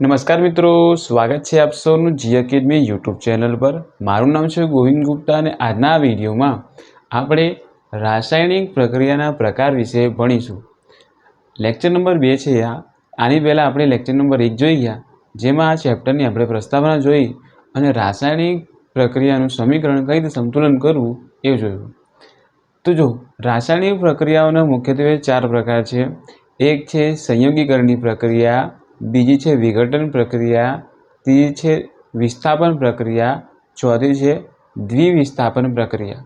નમસ્કાર મિત્રો, સ્વાગત છે આપ સૌનું જી એકેડમી યુટ્યુબ ચેનલ પર. મારું નામ છે ગોવિંદ ગુપ્તા અને આજના વિડીયોમાં આપણે રાસાયણિક પ્રક્રિયાના પ્રકાર વિશે ભણીશું. લેક્ચર નંબર બે છે આ. આની પહેલાં આપણે લેક્ચર નંબર એક જોઈ ગયા, જેમાં આ ચેપ્ટરની આપણે પ્રસ્તાવના જોઈ અને રાસાયણિક પ્રક્રિયાનું સમીકરણ કઈ રીતે સંતુલન કરવું એ જોયું. તો જો, રાસાયણિક પ્રક્રિયાઓના મુખ્યત્વે ચાર પ્રકાર છે. એક છે સંયોગીકરણની પ્રક્રિયા બીજી છે વિઘટન પ્રક્રિયા, ત્રીજી છે વિસ્થાપન પ્રક્રિયા, ચોથી છે દ્વિવિસ્થાપન પ્રક્રિયા.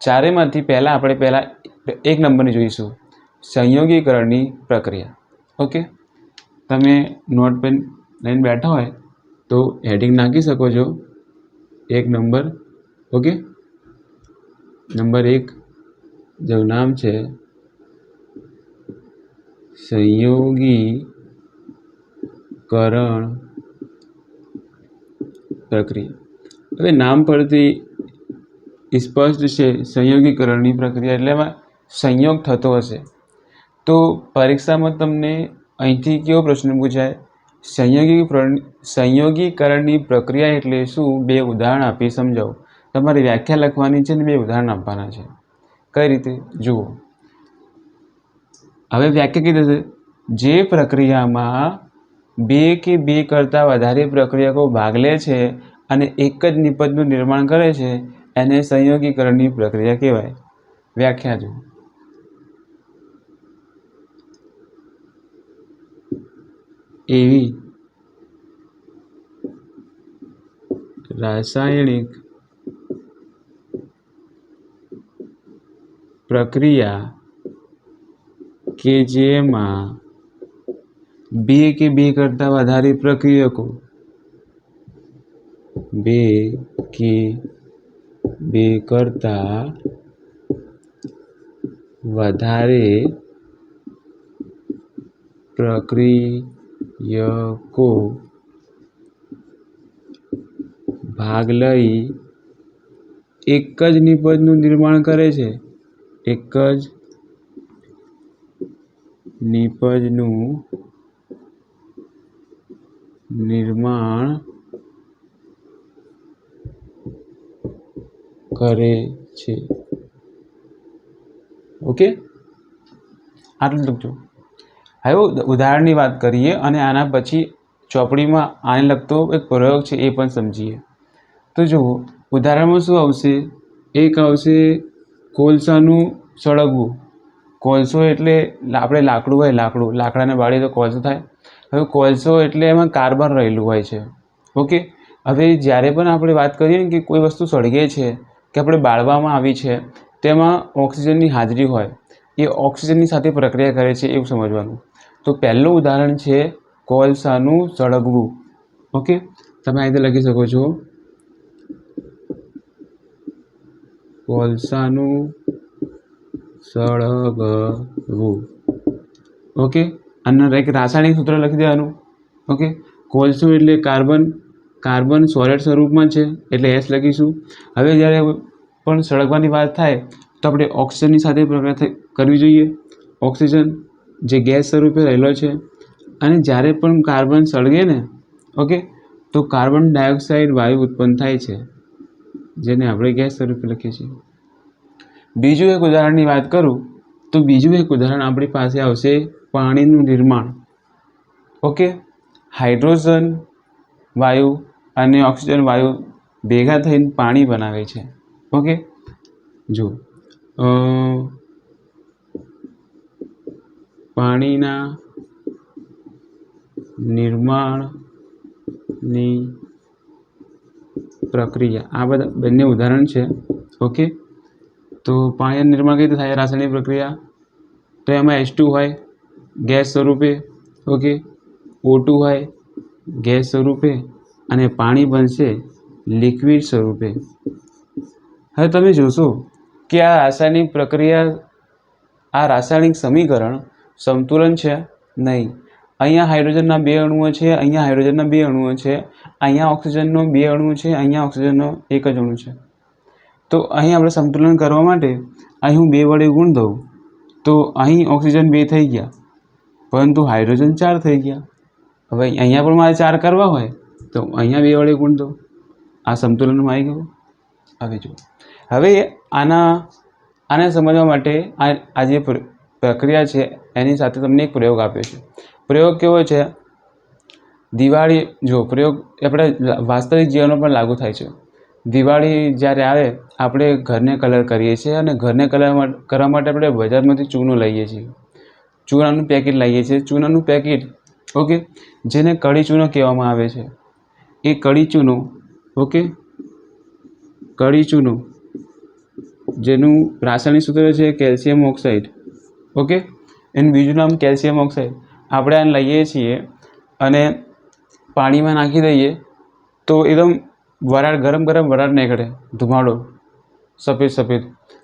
ચારેમાંથી પહેલાં આપણે પહેલાં એક નંબરની જોઈશું. સંયોગીકરણની પ્રક્રિયા. ઓકે? તમે નોટ પેન લઈને બેઠા હોય તો હેડિંગ નાખી શકો છો. એક નંબર. ઓકે? નંબર એક. જેનું નામ છે સંયોગીકરણ પ્રક્રિયા. હવે નામ પરથી સ્પષ્ટ છે સંયોગીકરણની પ્રક્રિયા, એટલે એમાં સંયોગ થતો હશે. તો પરીક્ષામાં તમને અહીંથી કેવો પ્રશ્ન પૂછાય? સંયોગી સંયોગીકરણની પ્રક્રિયા એટલે શું? બે ઉદાહરણ આપી સમજાવો. તમારી વ્યાખ્યા લખવાની છે ને બે ઉદાહરણ આપવાના છે. કઈ રીતે? જુઓ. હવે વ્યાખ્યા કીધી છે. જે પ્રક્રિયામાં બે કે બે કરતાં વધારે પ્રક્રિયકો ભાગ લે છે અને એક જ નિપજનું નિર્માણ કરે છે, એને સંયોગીકરણની પ્રક્રિયા કહેવાય. વ્યાખ્યા જુઓ. એવી રાસાયણિક પ્રક્રિયા કે જેમાં બે કે બે કરતાં વધારે પ્રક્રિયકો? બે કે બે કરતાં વધારે પ્રક્રિયકો? ભાગ લઈ એક જ નિપજનું નિર્માણ કરે છે. એક જ નિપજનું નિર્માણ કરે છે. ઓકે આટલું લખજો. હવે ઉદાહરણની વાત કરીએ અને આના પછી ચોપડીમાં આને લગતો એક પ્રયોગ છે એ પણ સમજીએ. તો જુઓ, ઉદાહરણમાં શું આવશે? એક આવશે કોલસાનું સળગવું. કોલસો એટલે આપણે લાકડું હોય લાકડું. લાકડાને બાળીએ તો કોલસો થાય. હવે કોલસો એટલે એમાં કાર્બન રહેલું હોય છે. ઓકે? હવે જ્યારે પણ આપણે વાત કરીએ ને કે કોઈ વસ્તુ સળગે છે, કે આપણે બાળવામાં આવી છે, તેમાં ઓક્સિજનની હાજરી હોય, એ ઓક્સિજનની સાથે પ્રક્રિયા કરે છે એવું સમજવાનું. તો પહેલું ઉદાહરણ છે કોલસાનું સળગવું. ઓકે? તમે આ રીતે લખી શકો છો. કોલસાનું સળગવું. ઓકે? અને એક રાસાયણિક સૂત્ર લખી દેવાનું. ઓકે કોલસો એટલે કાર્બન કાર્બન સોલિડ સ્વરૂપમાં છે, એટલે એસ લખીશું. હવે જ્યારે પણ સળગવાની વાત થાય, તો આપણે ઓક્સિજનની સાથે પ્રક્રિયા કરવી જોઈએ. ઓક્સિજન જે ગેસ સ્વરૂપે રહેલો છે, અને જ્યારે પણ કાર્બન સળગે ને ઓકે તો કાર્બન ડાયોક્સાઇડ વાયુ ઉત્પન્ન થાય છે, જેને આપણે ગેસ સ્વરૂપે લખીએ છીએ. બીજું એક ઉદાહરણની વાત કરું, તો બીજું એક ઉદાહરણ આપણી પાસે આવશે. પાણીનું નિર્માણ. ઓકે હાઇડ્રોજન વાયુ અને ઓક્સિજન વાયુ ભેગા થઈને પાણી બનાવે છે. ઓકે જો પાણીના નિર્માણની પ્રક્રિયા, આ બધા બંને ઉદાહરણ છે. ઓકે તો પાણીનું નિર્માણ કઈ રીતે થાય? રાસાયણિક પ્રક્રિયા, તો એમાં એચ ટુ હોય ગેસ સ્વરૂપે ઓકે ઓટુ હોય, ગેસ સ્વરૂપે અને પાણી બનશે લિક્વિડ સ્વરૂપે. હવે તમે જોશો કે આ રાસાયણિક પ્રક્રિયા, આ રાસાયણિક સમીકરણ સંતુલન છે નહીં. અહીંયા હાઇડ્રોજનના બે અણુઓ છે, અહીંયા હાઇડ્રોજનના બે અણુઓ છે, અહીંયા ઓક્સિજનનો બે અણુ છે, અહીંયા ઓક્સિજનનો એક જ અણુ છે. તો અહીં આપણે સંતુલન કરવા માટે અહીં હું બે વડે ગુણ દઉં. તો અહીં ઓક્સિજન બે થઈ ગયા. પરંતુ હાઇડ્રોજન ચાર થઈ ગયા. હવે અહીંયા પણ મારે ચાર કરવા હોય, તો અહીંયા બે વડે ગુણ દો. આ સંતુલનમાં આવી ગયું. હવે જુઓ. હવે આના, આને સમજવા માટે આ આ જે પ્ર- પ્રક્રિયા છે, એની સાથે તમને એક પ્રયોગ આપ્યો છે. પ્રયોગ કેવો છે? દિવાળી જો પ્રયોગ આપણે વાસ્તવિક જીવનમાં પણ લાગુ થાય છે. દિવાળી જ્યારે આવે, આપણે ઘરને કલર કરીએ છીએ અને ઘરને કલર કરવા માટે આપણે બજારમાંથી ચૂનો લઈએ છીએ. ચૂનાનું પેકેટ લાવીએ છીએ. ચૂનાનું પેકેટ ઓકે જેને કળી ચૂનો કહેવામાં આવે છે. એ કળી ચૂનો ઓકે કળી ચૂનો, જેનું રાસાયણિક સૂત્ર છે કેલ્શિયમ ઓક્સાઇડ ઓકે એનું બીજું નામ કેલ્શિયમ ઓક્સાઇડ. આપણે આને લઈએ છીએ અને પાણીમાં નાખી દઈએ તો એકદમ વરાળ, ગરમ ગરમ વરાળ નીકળે. ધુમાડો, સફેદ સફેદ.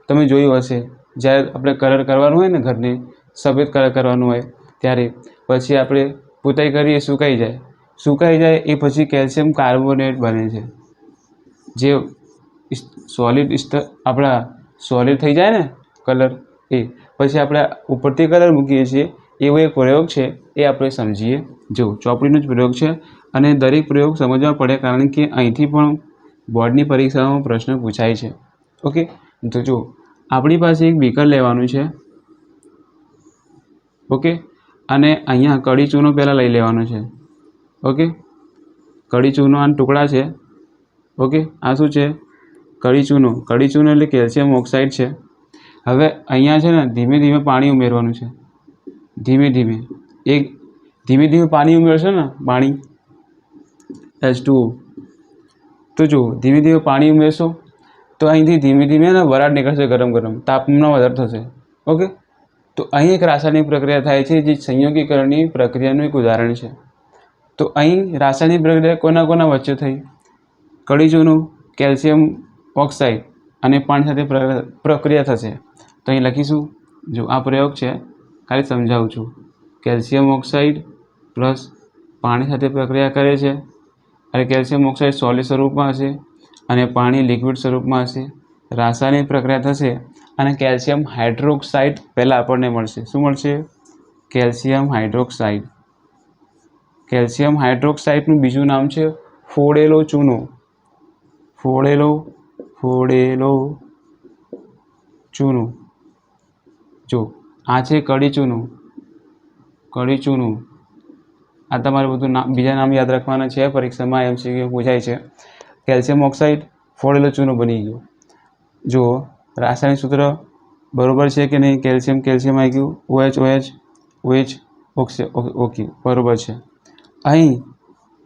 તમે જોયું હશે. જ્યારે આપણે કલર કરવાનું હોય ને ઘરને સફેદ કલર કરવાનું હોય ત્યારે પછી આપણે પોતાઈ કરીએ, સુકાઈ જાય. સુકાઈ જાય એ પછી કેલ્શિયમ કાર્બોનેટ બને છે. જે સોલિડ આપણા સોલિડ થઈ જાય ને કલર એ, પછી આપણે ઉપરથી કલર મૂકીએ છીએ, એવો એક પ્રયોગ છે એ આપણે સમજીએ. જો, ચોપડીનો જ પ્રયોગ છે અને દરેક પ્રયોગ સમજવા પડે કારણ કે અહીંથી પણ બોર્ડની પરીક્ષામાં પ્રશ્ન પૂછાય છે. ઓકે? તો જો, આપણી પાસે એક બીકર લેવાનું છે. ઓકે? અને અહીંયા કડી ચૂનો પહેલાં લઈ લેવાનો છે. ઓકે? કડી ચૂનો આ ટુકડા છે. ઓકે? આ શું છે? કડી ચૂનો કડી ચૂનો એટલે કેલ્શિયમ ઓક્સાઇડ છે. હવે અહીંયા છે ને ધીમે ધીમે પાણી ઉમેરવાનું છે. ધીમે ધીમે. એક ધીમે ધીમે પાણી ઉમેરશો ને પાણી. એચ ટુ તો જુઓ, ધીમે ધીમે પાણી ઉમેરશો તો અહીંથી ધીમે ધીમે ને વરાળ નીકળશે ગરમ ગરમ. તાપમાનમાં વધારો થશે. ઓકે? તો અહીં એક રાસાયણિક પ્રક્રિયા થાય છે જે સંયોગીકરણની પ્રક્રિયાનું એક ઉદાહરણ છે. તો અહીં રાસાયણિક પ્રક્રિયા કોના કોના વચ્ચે થઈ? કળીજોનું કેલ્શિયમ ઓક્સાઇડ અને પાણી સાથે પ્રક્રિયા થશે. તો અહીં લખીશું. જો આ પ્રયોગ છે, ખાલી સમજાવું છું. કેલ્શિયમ ઓક્સાઇડ પ્લસ પાણી સાથે પ્રક્રિયા કરે છે. અને કેલ્શિયમ ઓક્સાઇડ સોલિડ સ્વરૂપમાં હશે અને પાણી લિક્વિડ સ્વરૂપમાં હશે. રાસાયણિક પ્રક્રિયા થશે અને કેલ્શિયમ હાઇડ્રોક્સાઇડ પહેલાં આપણને મળશે. શું મળશે? Calcium hydroxide. કેલ્શિયમ હાઇડ્રોક્સાઇડનું બીજું નામ છે ફોડેલો ચૂનો. ફોડેલો ફોડેલો ચૂનો. જો, આ છે કડી ચૂનું. કડી ચૂનું. આ તમારે બધું નામ, બીજા નામ યાદ રાખવાના છે. પરીક્ષામાં એમસીક્યુ પૂછાય છે. કેલ્શિયમ ઓક્સાઇડ ફોડેલો ચૂનો બની ગયો. જો રાસાયણિક સૂત્ર બરોબર છે કે નહીં? કેલ્શિયમ કેલ્શિયમ આવી ગયું ઓએચ ઓએચ ઓએચ, ઓક્સે ઓકે બરોબર છે. અહીં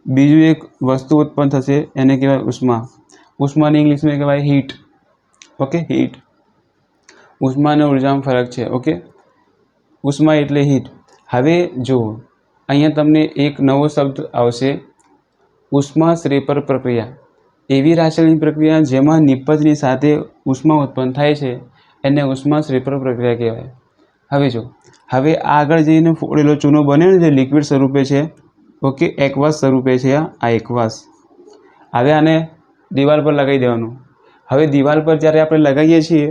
બીજું એક વસ્તુ ઉત્પન્ન થશે, એને કહેવાય ઉષ્મા. ઉષ્માની ઇંગ્લિશમાં કહેવાય હીટ ઓકે હીટ ઉષ્મા અને ઉર્જામાં ફરક છે. ઓકે ઉષ્મા એટલે હીટ હવે જુઓ, અહીંયા તમને એક નવો શબ્દ આવશે. ઉષ્મા શ્રેપર પ્રક્રિયા. એવી રાસાયણિક પ્રક્રિયા જેમાં નિપજની સાથે ઉષ્મા ઉત્પન્ન થાય છે, એને ઉષ્મા શ્રેપર પ્રક્રિયા કહેવાય. હવે જો, હવે આગળ જઈને ફોડેલો ચૂનો બન્યો ને જે લિક્વિડ સ્વરૂપે છે ઓકે એકવાસ સ્વરૂપે છે આ એકવાસ હવે આને દિવાલ પર લગાવી દેવાનું. હવે દિવાલ પર જ્યારે આપણે લગાવીએ છીએ,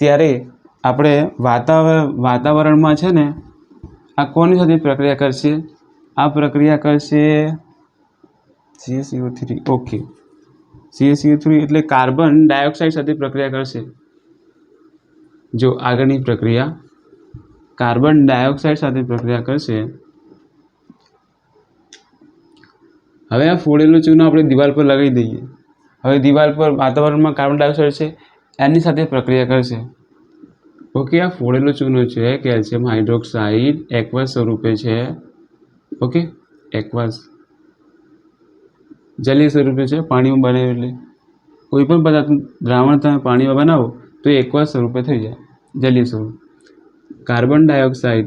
ત્યારે આપણે વાતાવરણ વાતાવરણમાં છે ને, આ કોની સાથે પ્રક્રિયા કરશે? આ પ્રક્રિયા કરશે CSCO three okay CSCO three એટલે કાર્બન ડાયોક્સાઇડ સાથે પ્રક્રિયા કરશે. જો આગળની પ્રક્રિયા કાર્બન ડાયોક્સાઇડ સાથે પ્રક્રિયા કરશે. હવે આ ફોડેલું ચૂનો આપણે દિવાલ પર લગાવી દઈએ. હવે દિવાલ પર વાતાવરણમાં કાર્બન ડાયોક્સાઇડ છે, એની સાથે પ્રક્રિયા કરશે. ઓકે આ ફોડેલો ચૂનો છે, કેલ્શિયમ હાઇડ્રોક્સાઇડ એક્વાસ સ્વરૂપે છે. ઓકે એકવસ. જલીય સ્વરૂપે છે, પાણીમાં બનાવ્યું કોઈ પણ પદાર્થ દ્રાવણ તમે પાણીમાં બનાવો, તો એ એકવસ સ્વરૂપે થઈ જાય, જલીય સ્વરૂપ. કાર્બન ડાયોક્સાઇડ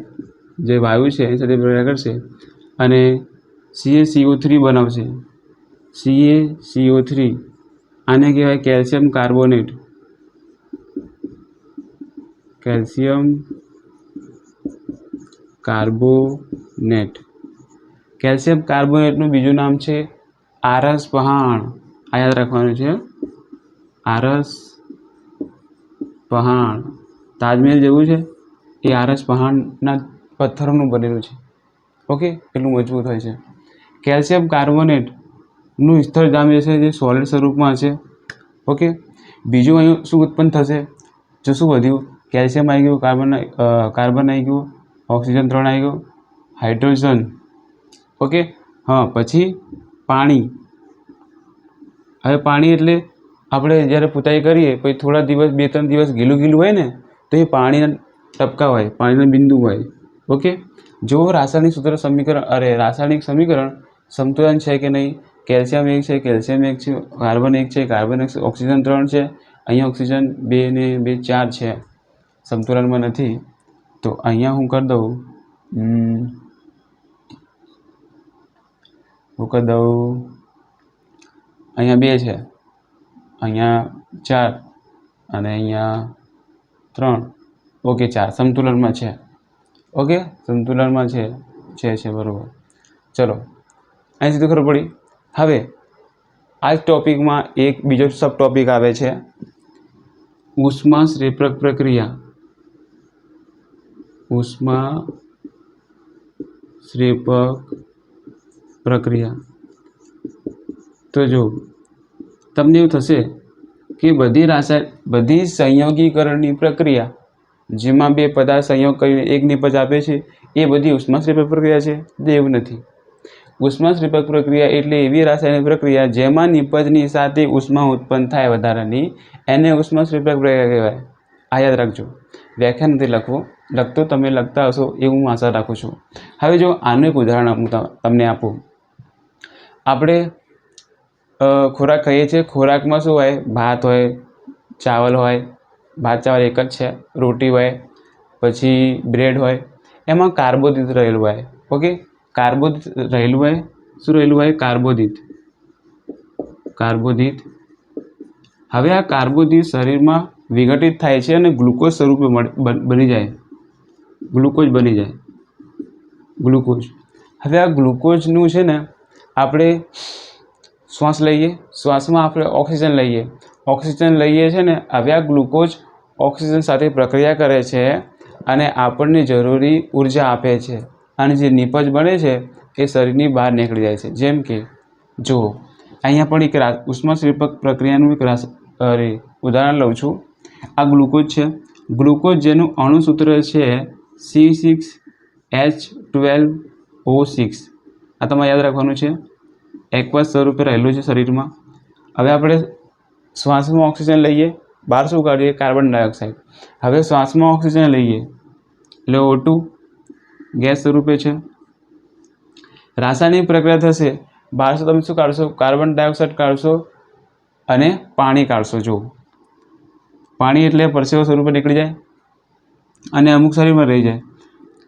જે વાયુ છે, એની સાથે પ્રક્રિયા કરશે અને સીએ સીઓ થ્રી બનાવશે. સીએ સીઓ થ્રી આને કહેવાય calcium carbonate. Calcium carbonate. Calcium કાર્બોનેટનું બીજું નામ છે આરસ પહાણ આ યાદ રાખવાનું છે. આરસ પહાણ તાજમહેલ જેવું છે? એ આરસ પહાણના પથ્થરોનું બનેલું છે. ઓકે? એટલું મજબૂત હોય છે. કેલ્શિયમ કાર્બોનેટનું સ્તર જામી જશે જે સોલિડ સ્વરૂપમાં છે ઓકે? બીજું અહીં શું ઉત્પન્ન થશે? જો શું વધ્યું? કેલ્શિયમ આવી ગયું, કાર્બન કાર્બન આવી ગયું, ઓક્સિજન ત્રણ આવી ગયું, હાઇડ્રોજન. ઓકે? હા, પછી પાણી. હવે પાણી એટલે આપણે જ્યારે પુતાઈ કરીએ, પછી થોડા દિવસ બે ત્રણ દિવસ ગીલું ગીલું હોય ને, તો એ પાણીના ટપકા હોય, પાણીના બિંદુ હોય. ઓકે? જો રાસાયણિક સૂત્ર સમીકરણ, અરે, રાસાયણિક સમીકરણ સંતુલન છે કે નહીં? કેલ્શિયમ એક છે, કેલ્શિયમ એક છે, કાર્બન એક છે, કાર્બન એક ઓક્સિજન ત્રણ છે. અહીંયા ઓક્સિજન બે ને બે ચાર છે. સંતુલનમાં નથી. તો અહીંયા હું કરી દઉં. હું કરી દઉં અહીંયા બે છે. અહીંયા ચાર અને અહીંયા ત્રણ. ઓકે, ચાર. સંતુલનમાં છે. ઓકે સંતુલનમાં છે. છે છે, બરાબર. ચલો અહીં સુધી ખબર પડી. હવે, આ જ ટોપિકમાં એક બીજો સબ ટોપિક આવે છે. ઉષ્મા શ્રેપક પ્રક્રિયા. ઉષ્મા શ્રેપક પ્રક્રિયા. તો જો તમને એવું થશે કે બધી રાસાયણ બધી સંયોગીકરણની પ્રક્રિયા, જેમાં બે પદાર્થ સંયોગ કરીને એક નિપજ આપે છે, એ બધી ઉષ્માશ્રેપક પ્રક્રિયા છે. તે એવું નથી. ઉષ્માશ્રેપક પ્રક્રિયા એટલે એવી રાસાયણિક પ્રક્રિયા જેમાં નિપજની સાથે ઉષ્મા ઉત્પન્ન થાય વધારાની. એને ઉષ્માશ્રેપક પ્રક્રિયા કહેવાય. આ યાદ રાખજો. વ્યાખ્યા નથી લખવો. લખતો તમે લખતા હશો એવું હું આશા રાખું છું. હવે જો આનું એક ઉદાહરણ હું તમને આપું. આપણે ખોરાક ખાઈએ છીએ. ખોરાકમાં શું હોય? ભાત હોય, ચાવલ હોય. ભાત, ચાવલ એક જ છે. રોટી હોય, પછી બ્રેડ હોય. એમાં કાર્બોદિત રહેલું હોય. ઓકે? કાર્બોદિત રહેલું હોય. શું રહેલું હોય? કાર્બોદિત. કાર્બોદિત. હવે આ કાર્બોદિત શરીરમાં વિઘટિત થાય છે અને ગ્લુકોઝ સ્વરૂપે બની જાય. ગ્લુકોઝ બની જાય. ગ્લુકોઝ. હવે આ ગ્લુકોઝનું છે ને આપણે શ્વાસ લઈએ. શ્વાસમાં આપણે ઓક્સિજન લઈએ. ઓક્સિજન લઈએ છે ને આવ્યા ગ્લુકોઝ ઓક્સિજન સાથે પ્રક્રિયા કરે છે અને આપણને જરૂરી ઊર્જા આપે છે. અને જે નિપજ બને છે, એ શરીરની બહાર નીકળી જાય છે. જેમ કે જુઓ અહીંયા પણ એક ઉષ્માશ્રેપક પ્રક્રિયાનું એક રાસ, અરે, ઉદાહરણ લઉં છું. આ ગ્લુકોઝ છે. ગ્લુકોઝ જેનું અણુસૂત્ર છે C six H twelve O six આ તમારે યાદ રાખવાનું છે. એક્વસ સ્વરૂપે રહેલું છે શરીરમાં. હવે આપણે શ્વાસમાં ઓક્સિજન લઈએ. બહાર શું કાઢીએ? Carbon dioxide. હવે શ્વાસમાં ઓક્સિજન લઈએ. એટલે ઓટુ ગેસ સ્વરૂપે છે. રાસાયણિક પ્રક્રિયા થશે. બહાર તમે શું કાઢશો? કાર્બન ડાયોક્સાઇડ કાઢશો અને પાણી કાઢશો. જો પાણી એટલે પરસેવો સ્વરૂપે નીકળી જાય અને અમુક શરીરમાં રહી જાય.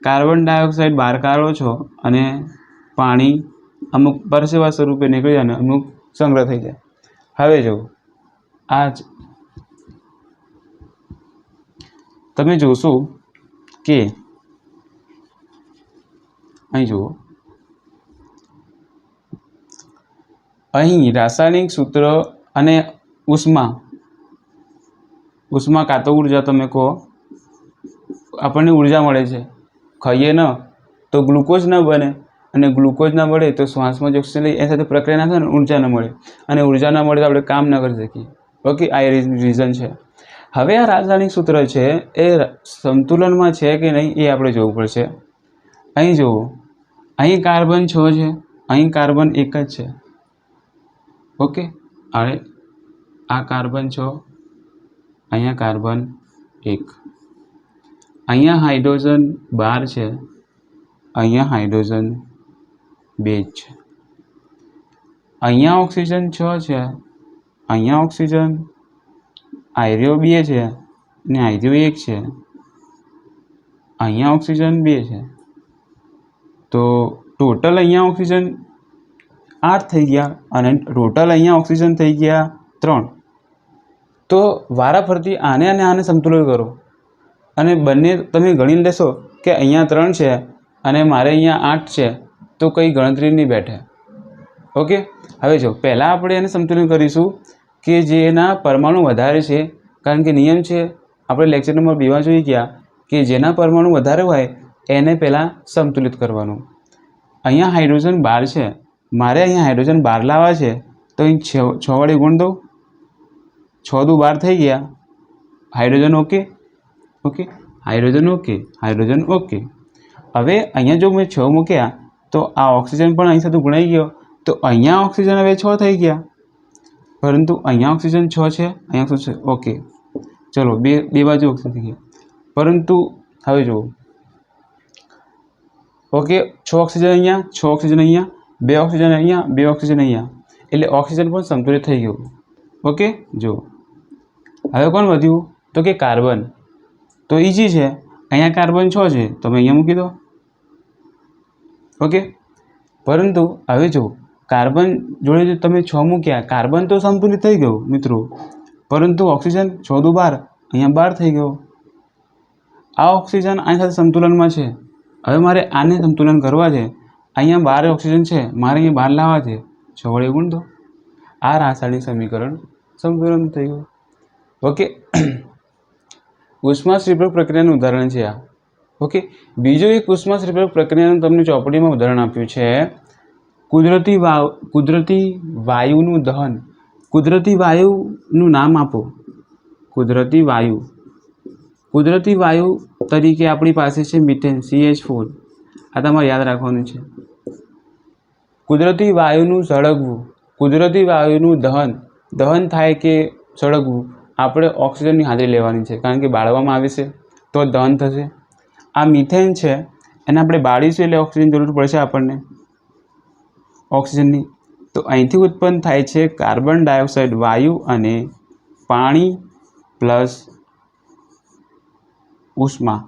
કાર્બન ડાયોક્સાઇડ બહાર કાઢો છો અને પાણી અમુક પરસેવા સ્વરૂપે નીકળી જાય અને અમુક સંગ્રહ થઈ જાય. હવે જો આ જ તમે જોશો કે અહીં જુઓ. અહીં રાસાયણિક સૂત્ર અને ઉષ્મા ઉષ્મા કાં તો ઊર્જા તમે કહો, આપણને ઊર્જા મળે છે. ખાઈએ ન તો ગ્લુકોઝ ન બને. અને ગ્લુકોઝ ના મળે તો શ્વાસમાં જે ઓક્સિજન લઈએ એ સાથે પ્રક્રિયા ના થાય ને ઊર્જા ન મળે. અને ઊર્જા ના મળે તો આપણે કામ ન કરી શકીએ ઓકે આ રીઝન છે. હવે આ રાસાયણિક સૂત્ર છે, એ સંતુલનમાં છે કે નહીં એ આપણે જોવું પડશે. અહીં જુઓ. અહીં કાર્બન છ છે, અહીં કાર્બન એક જ છે. ઓકે હવે આ કાર્બન છ, અહીંયા કાર્બન એક. અહીંયા હાઇડ્રોજન બાર છે, અહીંયા હાઇડ્રોજન બે જ છે. અહીંયા ઓક્સિજન છ છે, અહીંયા ઓક્સિજન આયર્યો બે છે અને આયર્યો એક છે. અહીંયા ઓક્સિજન બે છે. તો ટોટલ અહીંયા ઓક્સિજન આઠ થઈ ગયા અને ટોટલ અહીંયા ઓક્સિજન થઈ ગયા ત્રણ. તો વારાફરતી આને અને આને સંતુલન કરો. અને બંને તમે ગણી લેશો કે અહીંયા ત્રણ છે અને મારે અહીંયા આઠ છે. તો કંઈ ગણતરી નહીં બેઠે. ઓકે? હવે જો, પહેલાં આપણે એને સંતુલન કરીશું કે જેના પરમાણુ વધારે છે, કારણ કે નિયમ છે, આપણે લેક્ચર નંબર બીમાં જોઈ ગયા કે જેના પરમાણુ વધારે હોય, એને પહેલાં સંતુલિત કરવાનું. અહીંયા હાઇડ્રોજન બાર છે. મારે અહીંયા હાઇડ્રોજન બાર લાવવા છે, તો અહીં છ છ વડે ગુણ દઉં. છ દુ બાર થઈ ગયા. Hydrogen okay? Okay? Hydrogen okay? Hydrogen okay? હવે અહીંયા જો મેં છ મૂક્યા તો આ ઓક્સિજન પણ અહીં સાથે ગુણાઈ ગયો. તો અહીંયા ઓક્સિજન હવે છ થઈ ગયા. પરંતુ અહીંયા ઓક્સિજન છ છે, અહીંયા ઓક્સિજન છે? ઓકે ચલો, બે બે બાજુ ઓક્સિજન થઈ ગયા. પરંતુ હવે જુઓ. ઓકે છ ઓક્સિજન અહીંયા, છ ઓક્સિજન અહીંયા, બે ઓક્સિજન અહીંયા, બે ઓક્સિજન અહીંયા. એટલે ઓક્સિજન પણ સંતુલિત થઈ ગયું. ઓકે જુઓ. હવે કોણ વધ્યું? તો કે કાર્બન. તો ઇઝી છે. અહીંયા કાર્બન છ છે. તમે અહીંયા મૂકી દો. ઓકે? પરંતુ હવે જો કાર્બન જોડે જો તમે છ મૂક્યા, કાર્બન તો સંતુલિત થઈ ગયું મિત્રો. પરંતુ ઓક્સિજન છ દુ બાર અહીંયા બાર થઈ ગયો. આ ઓક્સિજન આની સાથે સંતુલનમાં છે. હવે મારે આને સંતુલન કરવા છે. અહીંયા બાર ઓક્સિજન છે, મારે અહીંયા બહાર લાવવા છે. છ વડે ગુણ દો આ રાસાયણિક સમીકરણ સંતુલન થઈ ગયું. ઓકે? ઉષ્માશ્રીપક પ્રક્રિયાનું ઉદાહરણ છે આ. ઓકે. બીજું એક ઉષ્માશ્રીપક પ્રક્રિયાનું તમને ચોપડીમાં ઉદાહરણ આપ્યું છે. કુદરતી વાયુ કુદરતી વાયુનું દહન. કુદરતી વાયુનું નામ આપો. કુદરતી વાયુ. કુદરતી વાયુ તરીકે આપણી પાસે છે મિથેન સીએચ ફોર આ તમારે યાદ રાખવાનું છે. કુદરતી વાયુનું સળગવું. કુદરતી વાયુનું દહન. દહન થાય કે સળગવું? આપણે ઓક્સિજનની હાજરી લેવાની છે, કારણ કે બાળવામાં આવે છે. તો દહન થશે. આ મિથેન છે. એને આપણે બાળીશું એટલે ઓક્સિજન જરૂર પડશે આપણને. ઓક્સિજનની. તો અહીંથી ઉત્પન્ન થાય છે કાર્બન ડાયોક્સાઇડ, વાયુ અને પાણી પ્લસ ઉષ્મા.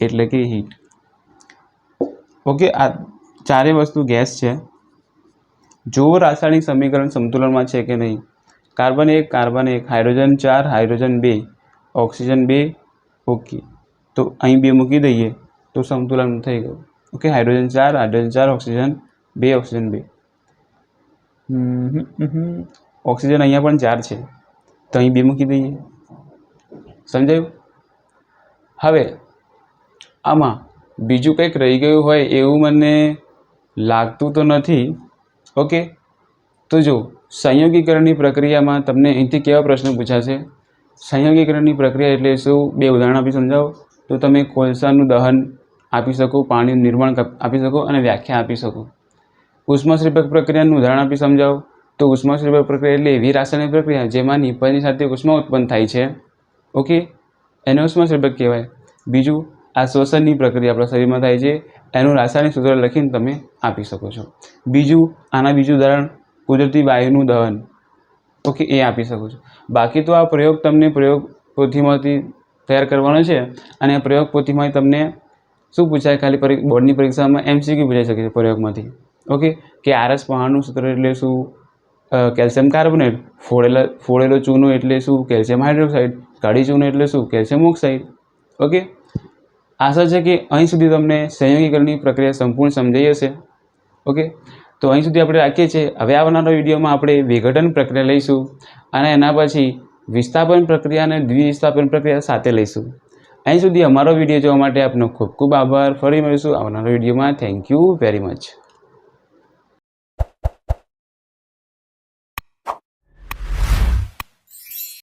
એટલે કે હીટ ઓકે, આ ચારે વસ્તુ ગેસ છે. જો રાસાયણિક સમીકરણ સંતુલનમાં છે કે નહીં? કાર્બન એક કાર્બન એક, હાઇડ્રોજન ચાર, હાઇડ્રોજન બે, ઓક્સિજન બે. ઓકે. તો અહીં બે મૂકી દઈએ તો સંતુલન થઈ ગયું. ઓકે હાઇડ્રોજન ચાર હાઇડ્રોજન ચાર ઓક્સિજન બે ઓક્સિજન બે. ઓક્સિજન અહીંયા પણ ચાર છે. તો અહીં બે મૂકી દઈએ. સમજાયું? હવે, આમાં બીજું કંઈક રહી ગયું હોય એવું મને લાગતું તો નથી. ઓકે તો જો, સંયોગીકરણની પ્રક્રિયામાં તમને અહીંથી કેવા પ્રશ્ન પૂછાશે? સંયોગીકરણની પ્રક્રિયા એટલે શું? બે ઉદાહરણ આપી સમજાવો. તો તમે કોલસાનું દહન આપી શકો પાણીનું નિર્માણ આપી શકો અને વ્યાખ્યા આપી શકો. ઉષ્માશ્રીપક પ્રક્રિયાનું ઉદાહરણ આપી સમજાવો. તો ઉષ્માશ્રીપક પ્રક્રિયા એટલે એવી રાસાયણિક પ્રક્રિયા જેમાં નિપજની સાથે ઉષ્મા ઉત્પન્ન થાય છે. ઓકે? એને ઉષ્માશ્રીપક કહેવાય. બીજું, આ શ્વસનની પ્રક્રિયા આપણા શરીરમાં થાય છે. એનું રાસાયણિક સૂત્ર લખીને તમે આપી શકો છો. બીજું, આના બીજું ઉદાહરણ, કુદરતી વાયુનું દહન. ઓકે, એ આપી શકો છો. બાકી તો આ પ્રયોગ તમને પ્રયોગ પોથીમાંથી તૈયાર કરવાનો છે અને પ્રયોગ પોથીમાં તમને શું પૂછાય? ખાલી બોર્ડની પરીક્ષામાં એમસીક્યુ પૂછાઈ શકે છે પ્રયોગમાંથી. ઓકે કે આરએસ પહાણનું સૂત્ર એટલે શું? કેલ્શિયમ કાર્બોનેટ, ફોડેલા, ફોડેલો ચૂનો એટલે શું? કેલ્શિયમ હાઇડ્રોક્સાઇડ, કાળી ચૂનો એટલે શું? Calcium oxide. ઓકે આશા છે કે અહીં સુધી તમને સંયોગીકરણની પ્રક્રિયા સંપૂર્ણ સમજાઈ હશે. ઓકે તો અહીં સુધી આપણે રાખીએ છીએ. હવે આવનારા વિડીયોમાં આપણે વિઘટન પ્રક્રિયા લઈશું અને એના પછી વિસ્થાપન પ્રક્રિયા અને દ્વિવિસ્થાપન પ્રક્રિયા સાથે લઈશું. અહીં સુધી અમારો વીડિયો જોવા માટે આપનો ખૂબ ખૂબ આભાર. ફરી મળીશું આવનારા વિડીયોમાં. Thank you very much